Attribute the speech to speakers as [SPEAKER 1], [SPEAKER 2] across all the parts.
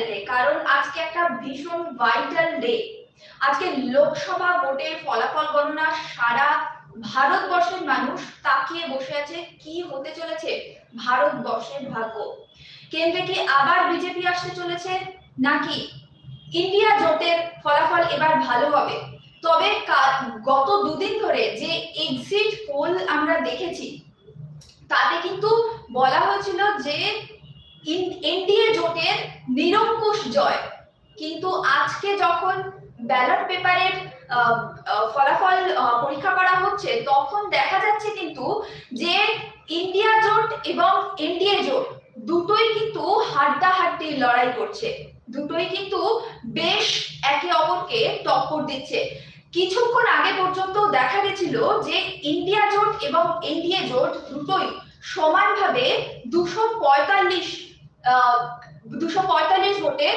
[SPEAKER 1] চ্যানেলে কারণ আজকে একটা ভীষণ ভাইটাল ডে আজকে লোকসভা ভোটের ফলাফল গণনা, সারা ভারতবর্ষের মানুষ তাকিয়ে বসে আছে, কি হতে চলেছে ভারতবর্ষের ভাগ্য। কেন্দ্রে কি আবার বিজেপি আসতে চলেছে? নাকি ইন্ডিয়া জোটের ফলাফল এবার ভালো হবে? তবে গত দুদিন ধরে যে এক্সিট পোল আমরা দেখেছি, তাতে কিন্তু বলা হয়েছিল যে এনডিএ জোটের নিরঙ্কুশ জয়। কিন্তু আজকে যখন ব্যালট পেপারের ফলাফল পরীক্ষা করা হচ্ছে, তখন দেখা যাচ্ছে কিন্তু যে ইন্ডিয়া জোট এবং এনডিএ জোট দুটোই কিন্তু হাড্ডাহাড্ডি লড়াই করছে। দুটোই কিন্তু বেশ একে অপরকে টক্কর দিচ্ছে। কিছুক্ষণ আগে পর্যন্ত দেখা গেছিল যে ইন্ডিয়া জোট এবং এনডিএ জোট দুটোই সমানভাবে দুশো পঁয়তাল্লিশ দুশো পঁয়তাল্লিশ ভোটে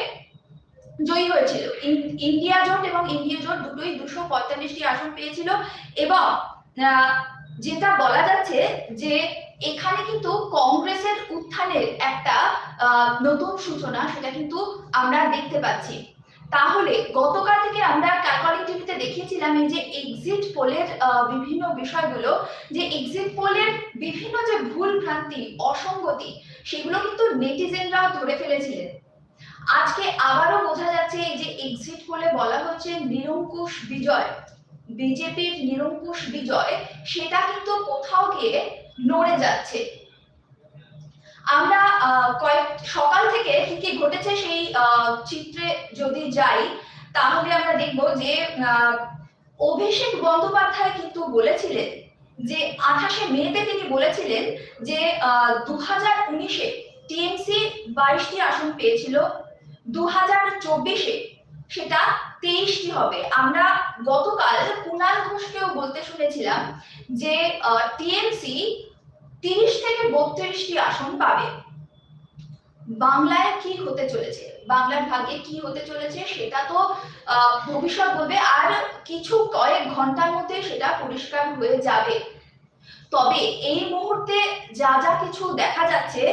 [SPEAKER 1] জয়ী হয়েছিল। ইন- ইন্ডিয়া জোট এবং ইন্ডিয়া জোট দুটোই দুশো পঁয়তাল্লিশটি আসন পেয়েছিল এবং যেটা বলা যাচ্ছে যে এখানে কিন্তু কংগ্রেসের উত্থানের একটা নতুন সূচনা সেটা কিন্তু আমরা দেখতে পাচ্ছি। তাহলে গতকাল থেকে আমরা ক্যালকলিং টিভিতে দেখিয়েছিলাম এই যে এক্সিট পোলের বিভিন্ন বিষয়গুলো, যে এক্সিট পোলের বিভিন্ন যে ভুল ভ্রান্তি, অসঙ্গতি সেগুলো কিন্তু নেটিজেনরা ধরে ফেলেছিলেন। আজকে আবারও বোঝা যাচ্ছে যে এক্সিট পোলে বলা হচ্ছে নিরঙ্কুশ বিজয়, বিজেপির নিরঙ্কুশ বিজয়, সেটা কিন্তু কোথাও গিয়ে নড়ে যাচ্ছে। আমরা কয়েক, সকাল থেকে কি কি ঘটেছে সেই চিত্রে যদি যাই, তাহলে আমরা দেখব যে অভিষেক বন্দ্যোপাধ্যায় কিন্তু বলেছিলেন যে আঠাশে মেতে তিনি বলেছিলেন যে দু হাজার উনিশে টিএমসি বাইশটি আসন পেয়েছিল দু হাজার চব্বিশে সেটা তেইশটি হবে। আমরা গতকাল কুণাল ঘোষকেও বলতে শুনেছিলাম যে টিএমসি তিরিশ থেকে বত্রিশটি আসন পাবে। বাংলায় কি হতে চলেছে? বাংলার ভাগ্যে কি হতে চলেছে সেটা তো ভবিষ্যৎ বলবে। আর কিছু কয়েক ঘণ্টার মধ্যে সেটা পরিষ্কার হয়ে যাবে। তবে এই মুহূর্তে যা যা কিছু দেখা যাচ্ছে,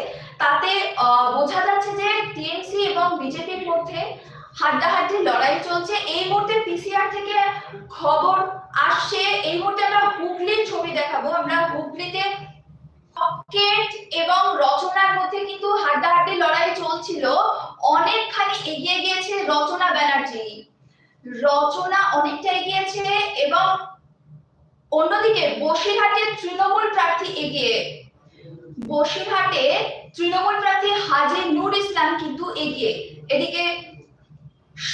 [SPEAKER 1] তাতে বোঝা যাচ্ছে যে টিএমসি এবং বিজেপির মধ্যে হাড্ডাহাড্ডি লড়াই চলছে। এই মুহূর্তে পিসিআর থেকে খবর আসছে। এই মুহূর্তে আমরা হুগলির ছবি দেখাবো। আমরা হুগলিতে পকেট এবং রচনার মধ্যে কিন্তু হাড্ডাহাড্ডি লড়াই চলছিল। অনেকখানি এগিয়ে গিয়েছে রচনা ব্যানার্জি। রচনা অনেকটা এগিয়েছে এবং অন্যদিকে বসিরহাটে তৃণমূল প্রার্থী এগিয়ে। বসিরহাটে তৃণমূল প্রার্থী হাজি নূর ইসলাম কিন্তু এগিয়ে। এদিকে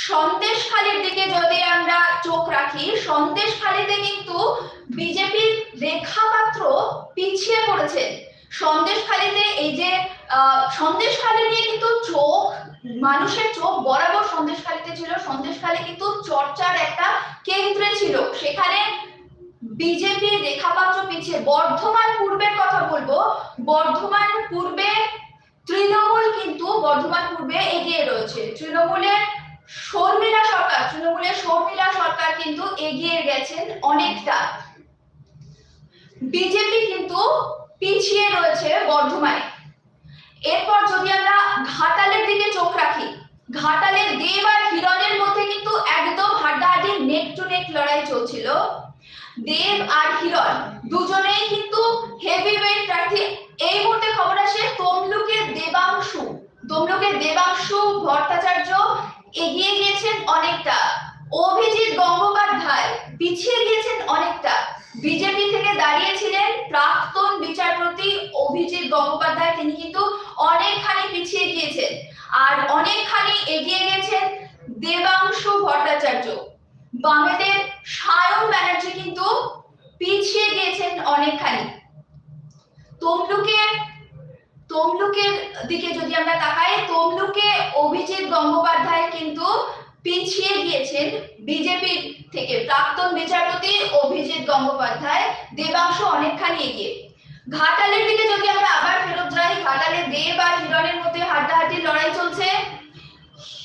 [SPEAKER 1] সন্দেশখালীর দিকে যদি আমরা চোখ রাখি সন্দেশখালীতে কিন্তু বিজেপির রেখা পাত্র পিছিয়ে পড়েছে। সন্দেশখালীতে এই যে সন্দেশখালী নিয়ে কিন্তু চোখ, মানুষের চোখ বরাবর সন্দেশখালীতে ছিল। সন্দেশখালী কিন্তু চর্চার একটা কেন্দ্রে ছিল। সেখানে বিজেপি রেখাপাত্র পিছিয়ে, বর্ধমান পূর্বের কথা বলব, বর্ধমান পূর্বে তৃণমূল কিন্তু বর্ধমান পূর্বে এগিয়ে রয়েছে। তৃণমূলের শর্মিলা সরকার, তৃণমূলের শর্মিলা সরকার কিন্তু এগিয়ে গেছেন অনেকটা। বিজেপি কিন্তু পিছিয়ে রয়েছে বর্ধমানে। এরপর যদি আমরা ঘাটালের দিকে চোখ রাখি ঘাটালের দেব আর হিরণের মধ্যে কিন্তু একদম হাড্ডাহাড্ডি নেক টু নেক লড়াই চলছিল। দেব আর হিরণ দুজনেই কিন্তু হেভি ওয়েট প্রার্থী। এই মুহূর্তে খবর আসে তমলুকের দেবাংশু। তমলুকের দেবাংশু ভট্টাচার্য এগিয়ে গিয়েছেন অনেকটা। অভিজিৎ গঙ্গোপাধ্যায় পিছিয়ে গিয়েছেন অনেকটা। বিজেপি থেকে দাঁড়িয়েছিলেন প্রাক্তন বিচারপতি অভিজিৎ গঙ্গোপাধ্যায়। তিনি কিন্তু অনেকখানি পিছিয়ে গিয়েছেন আর অনেকখানি এগিয়ে গেছেন দেবাংশু ভট্টাচার্য। বামেদের সায়ন ব্যানার্জি কিন্তু পিছিয়ে গিয়েছেন অনেকখানি। তমলুকে, তমলুকের দিকে যদি আমরা তাকাই, তমলুকে অভিজিৎ গঙ্গোপাধ্যায় কিন্তু পিছিয়ে গিয়েছেন বিজেপির থেকে প্রাক্তন বিচারপতি অভিজিৎ গঙ্গোপাধ্যায়, দেবাংশ অনেকখানি এগিয়ে। ঘাটালের দিকে যদি আমরা আবার ফেরত যাই, ঘাটালে দেব আর হিরণের মধ্যে হাড্ডাহাড্ডি লড়াই চলছে।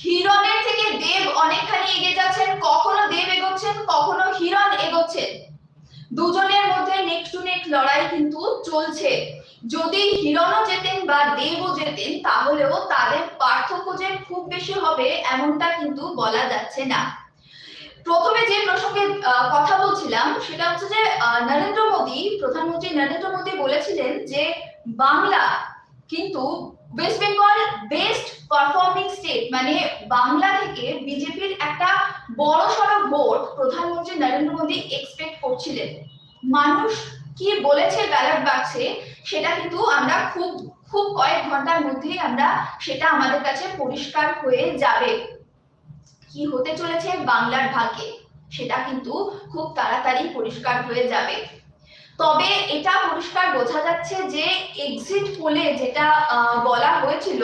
[SPEAKER 1] হিরণের থেকে দেব অনেকখানি এগিয়ে যাচ্ছেন। কখনো দেব এগোচ্ছেন, কখনো হিরণ এগোচ্ছেন। দুজনের মধ্যে নেক টু নেক লড়াই কিন্তু চলছে। যদি হিরণও যেতেন বা দেবও যেতেন তাহলেও তাদের পার্থক্য যে খুব বেশি হবে এমনটা কিন্তু বলা যাচ্ছে না। প্রথমে যে প্রসঙ্গে কথা বলছিলাম, সেটা হচ্ছে যে নরেন্দ্র মোদী, প্রধানমন্ত্রী নরেন্দ্র মোদী বলেছিলেন যে, বাংলা কিন্তু West Bengal best performing state মানে বাংলা থেকে বিজেপির একটা বড় সড়ো ভোট প্রধানমন্ত্রী নরেন্দ্র মোদী এক্সপেক্ট করছিলেন। মানুষ কি বলেছে ব্যালট বাক্সে সেটা কিন্তু আমরা খুব খুব কয়েক ঘণ্টার মধ্যেই আমরা সেটা আমাদের কাছে পরিষ্কার হয়ে যাবে। কি হতে চলেছে বাংলার ভাগ্যে, সেটা কিন্তু খুব তাড়াতাড়ি পরিষ্কার হয়ে যাবে। তবে এটা পরিষ্কার বোঝা যাচ্ছে যে এক্সিট পোলে যেটা বলা হয়েছিল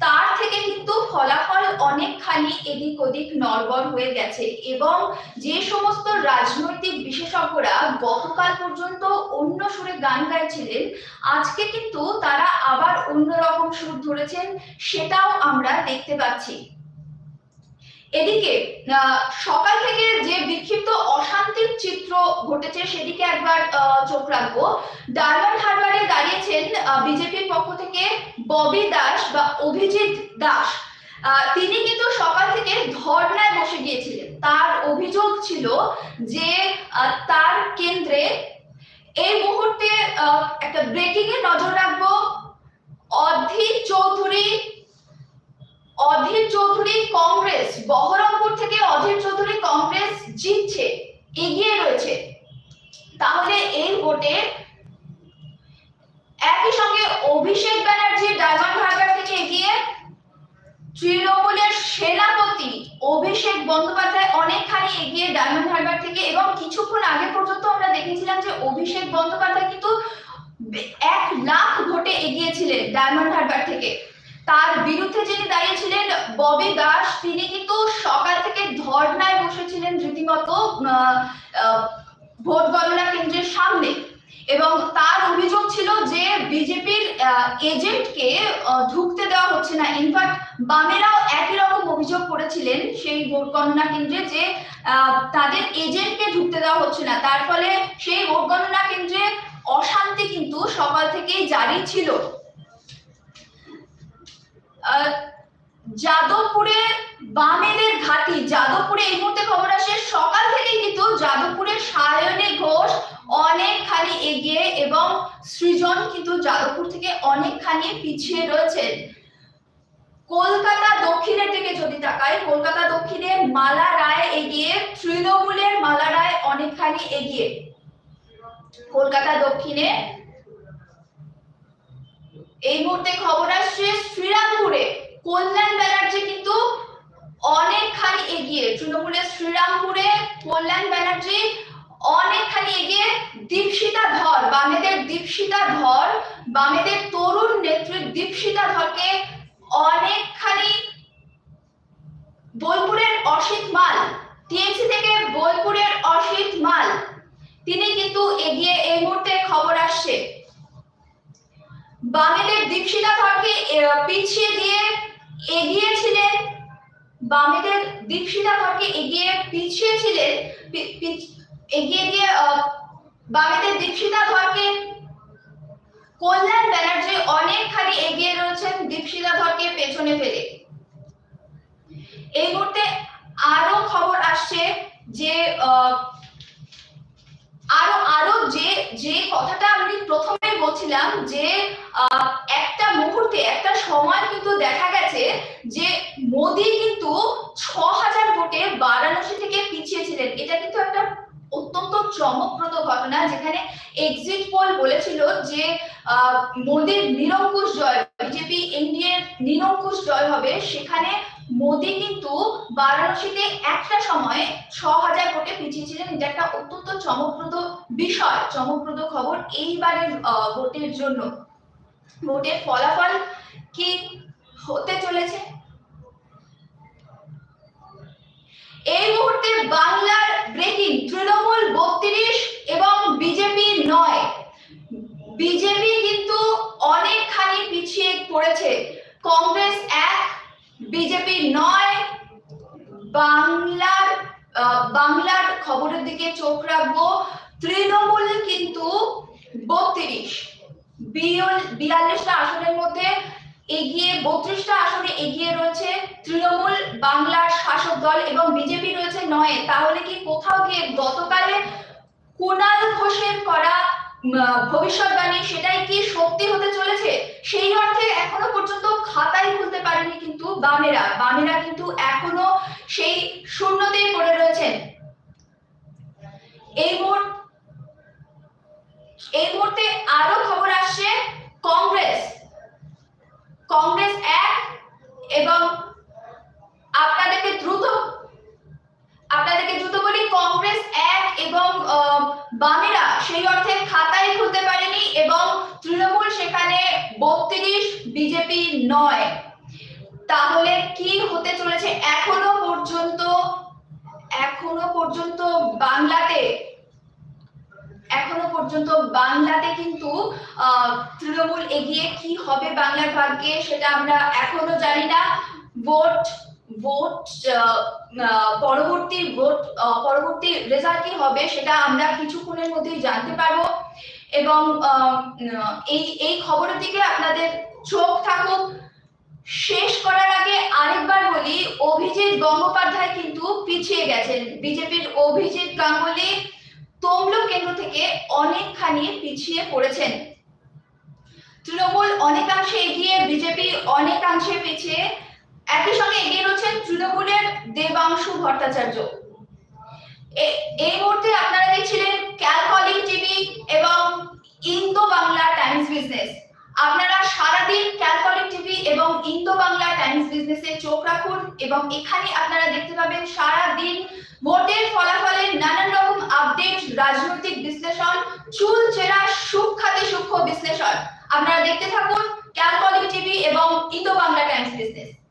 [SPEAKER 1] তার থেকে কিন্তু ফলাফল অনেকখানি এদিক ওদিক নড়বড় হয়ে গেছে এবং যে সমস্ত রাজনৈতিক বিশেষজ্ঞরা গতকাল পর্যন্ত অন্য সুরে গান গাইছিলেন, আজকে কিন্তু তারা আবার অন্যরকম সুর ধরেছেন, সেটাও আমরা দেখতে পাচ্ছি। এদিকে সকাল থেকে যে বিক্ষিপ্ত অশান্তির চিত্র ঘটেছে সেদিকে একবার চোখ রাখব। ডায়মন্ড হারবারে দাঁড়িয়েছেন বিজেপির পক্ষ থেকে ববি দাস বা অভিজিৎ দাস। তিনি কিন্তু সকাল থেকে ধর্নায় বসে গিয়েছিলেন। তার অভিযোগ ছিল যে তার কেন্দ্রে এই মুহূর্তে একটা ব্রেকিং এ নজর রাখব। অধীর চৌধুরী অধীর চৌধুরী কংগ্রেস বহরমপুর থেকে অধীর চৌধুরী কংগ্রেস জিতছে, এগিয়ে রয়েছে। তাহলে এই ভোটে একই সঙ্গে অভিষেক ব্যানার্জি, ডায়মন্ড হারবার থেকে এগিয়ে তৃণমূলের সেনাপতি অভিষেক বন্দ্যোপাধ্যায় অনেকখানি এগিয়ে ডায়মন্ড হারবার থেকে এবং কিছুক্ষণ আগে পর্যন্ত আমরা দেখেছিলাম যে অভিষেক বন্দ্যোপাধ্যায় কিন্তু এক লাখ ভোটে এগিয়েছিলেন ডায়মন্ড হারবার থেকে। তার বিরুদ্ধে যিনি দাঁড়িয়েছিলেন, ববি দাস, তিনি কিন্তু সকাল থেকে ধর্নায় বসেছিলেন রীতিমতো ভোট গণনা কেন্দ্রের সামনে। এবং তার অভিযোগ ছিল যে বিজেপির এজেন্টকে ঢুকতে দেওয়া হচ্ছে না। ইনফ্যাক্ট বামেরাও একই রকম অভিযোগ করেছিলেন সেই ভোট গণনা কেন্দ্রে যে তাদের এজেন্টকে ঢুকতে দেওয়া হচ্ছে না। তার ফলে সেই ভোট গণনা কেন্দ্রে অশান্তি কিন্তু সকাল থেকেই জারি ছিল। যাদবপুরে বামেদের ঘাঁটি। যাদবপুরে এই মুহূর্তে খবর আসে, সকাল থেকে কিন্তু যাদবপুরের সায়নী ঘোষ অনেকখানি এগিয়ে এবং সৃজন কিন্তু যাদবপুর থেকে অনেকখানি পিছিয়ে রয়েছেন কলকাতা দক্ষিণের দিকে যদি তাকাই, কলকাতা দক্ষিণে মালা রায় এগিয়ে, তৃণমূলের মালা রায় অনেকখানি এগিয়ে। কলকাতা দক্ষিণে এই মুহূর্তে খবর আসছে শ্রীরামপুরে কল্যাণ ব্যানার্জি কিন্তু অনেকখানি এগিয়ে তৃণমূলের শ্রীরামপুরে কল্যাণ ব্যানার্জি অনেকখানি এগিয়ে, দীপশিতা ধর, বামেদের দীপশিতা ধর, বামেদের তরুণ নেত্রী দীপশিতা ধরকে অনেকখানি বোলপুরের অসিত মাল, টিএমসি থেকে বোলপুরের অসিত মাল, তিনি কিন্তু এগিয়ে এই মুহূর্তে খবর আসছে। বামেদের দীপশিতা ধরকে পিছিয়ে দিয়ে এগিয়েছিলেন বামেদের দীপশিতা ধরকে এগিয়ে পিছিয়ে ছিলেন এগিয়ে গিয়ে বামেদের দীপশিতা ধরকে কল্যাণ ব্যানার্জি অনেকখানি এগিয়ে রয়েছেন দীপশিতা ধরকে পেছনে ফেলে। এই মুহূর্তে আরও খবর আসছে যে আরও আরও যে যে কথাটা আমি প্রথমে বলছিলাম যে একটা মুহূর্তে, একটা সময় কিন্তু দেখা গেছে যে মোদি কিন্তু ছ হাজার ভোটে বারাণসী থেকে পিছিয়ে ছিলেন এটা কিন্তু একটা অত্যন্ত চমকপ্রদ ঘটনা যেখানে এক্সিট পোল বলেছিল যে মোদির নিরঙ্কুশ জয়, বিজেপি এনডিএর নিরঙ্কুশ জয় হবে সেখানে মোদি কিন্তু বারাণসীতে একটা সময় ছ হাজার ভোটে পিছিয়ে ছিলেন এটা একটা অত্যন্ত চমকপ্রদ বিষয়, চমকপ্রদ খবর এইবারের ভোটের জন্য। ভোটের ফলাফল কি হতে চলেছে? এই মুহূর্তে বাংলার ব্রেকিং তৃণমূল বত্রিশ এবং বিজেপি নয় বিজেপি কিন্তু অনেকখানি পিছিয়ে পড়েছে কংগ্রেস এক বিজেপি নয় বাংলার বাংলার খবরের দিকে চোখ রাখব। তৃণমূল কিন্তু বত্রিশ। বিয়াল্লিশটা আসনের মধ্যে এগিয়ে, বত্রিশটা আসনে এগিয়ে রয়েছে তৃণমূল, বাংলার শাসক দল এবং বিজেপি রয়েছে নয়। তাহলে কি কোথাও গিয়ে গতকালে কুণাল ঘোষের করা ভবিষ্যৎবাণী সেটাই কি সত্যি হতে চলেছে? সেই অর্থে এখনও পর্যন্ত খাতাই খুলতে পারেনি কিন্তু বামেরা। বামেরা কিন্তু এখনও সেই শূন্যতেই পড়ে রয়েছেন। এই এই মুহূর্তে আরও খবর আসছে কংগ্রেস। কংগ্রেস এক এবং আপনাদেরকে দ্রুত আপনাদেরকে দ্রুত বলি, কংগ্রেস এক এবং বামেরা সেই অর্থে খাতায় খুলতে পারেনি এবং তৃণমূল সেখানে বত্রিশ, বিজেপি নয়। তাহলে কি হতে চলেছে? এখনও পর্যন্ত এখনও পর্যন্ত বাংলাতে, এখনও পর্যন্ত বাংলাতে কিন্তু তৃণমূল এগিয়ে কি হবে বাংলার ভাগ্যে সেটা আমরা এখনও জানি না। ভোট ভোট পরবর্তী ভোট পরবর্তী রেজাল্ট কি হবে সেটা আমরা কিছুক্ষণের মধ্যেই জানতে পারব। এবং এই এই খবরের দিকে আপনাদের চোখ থাকুক। শেষ করার আগে আরেকবার বলি, অভিজিৎ গঙ্গোপাধ্যায় কিন্তু পিছিয়ে গেছেন। বিজেপির অভিজিৎ গাঙ্গুলি তমলুক কেন্দ্র থেকে অনেকখানি পিছিয়ে পড়েছেন। তৃণমূল অনেকাংশে এগিয়ে, বিজেপি অনেকাংশে পিছিয়ে একই সঙ্গে এগিয়ে রয়েছেন তৃণমূলের দেবাংশু ভট্টাচার্য। এই মুহূর্তে আপনারা দেখছিলেন ক্যালকলিং টিভি এবং ইন্দো বাংলা টাইমস বিজনেস। আপনারা সারাদিন ক্যালকলিক টিভি এবং ইন্দো বাংলা টাইমস বিজনেসে চোখ রাখুন এবং এখানে আপনারা দেখতে পাবেন সারাদিন ভোটের ফলাফলের নানান রকম আপডেট রাজনৈতিক বিশ্লেষণ, চুল চেরা সূক্ষাতে সূক্ষ্ম বিশ্লেষণ। আপনারা দেখতে থাকুন ক্যালকলিক টিভি এবং ইন্দো বাংলা টাইমস বিজনেস